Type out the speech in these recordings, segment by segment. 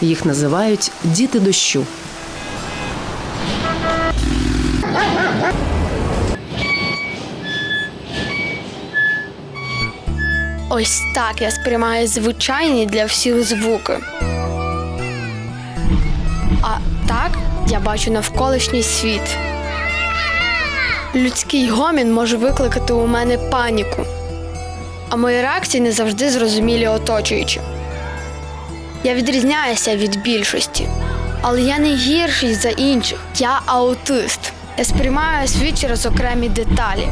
Їх називають діти дощу. Ось так я сприймаю звичайні для всіх звуки. А так я бачу навколишній світ. Людський гомін може викликати у мене паніку, а мої реакції не завжди зрозумілі оточуючи. Я відрізняюся від більшості, але я не гірший за інших. Я аутист. Я сприймаю світ через окремі деталі.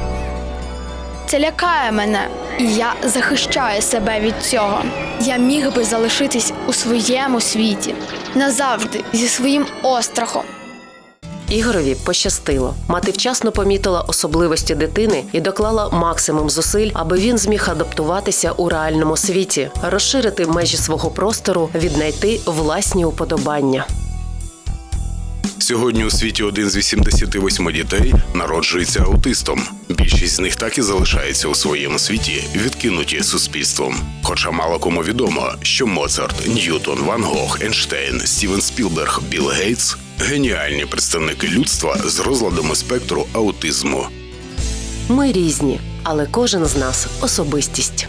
Це лякає мене, і я захищаю себе від цього. Я міг би залишитись у своєму світі назавжди зі своїм острахом. Ігорові пощастило. Мати вчасно помітила особливості дитини і доклала максимум зусиль, аби він зміг адаптуватися у реальному світі, розширити межі свого простору, віднайти власні уподобання. Сьогодні у світі один з 88 дітей народжується аутистом. Більшість з них так і залишається у своєму світі, відкинуті суспільством. Хоча мало кому відомо, що Моцарт, Ньютон, Ван Гог, Ейнштейн, Стівен Спілберг, Білл Гейтс геніальні представники людства з розладами спектру аутизму. Ми різні, але кожен з нас особистість.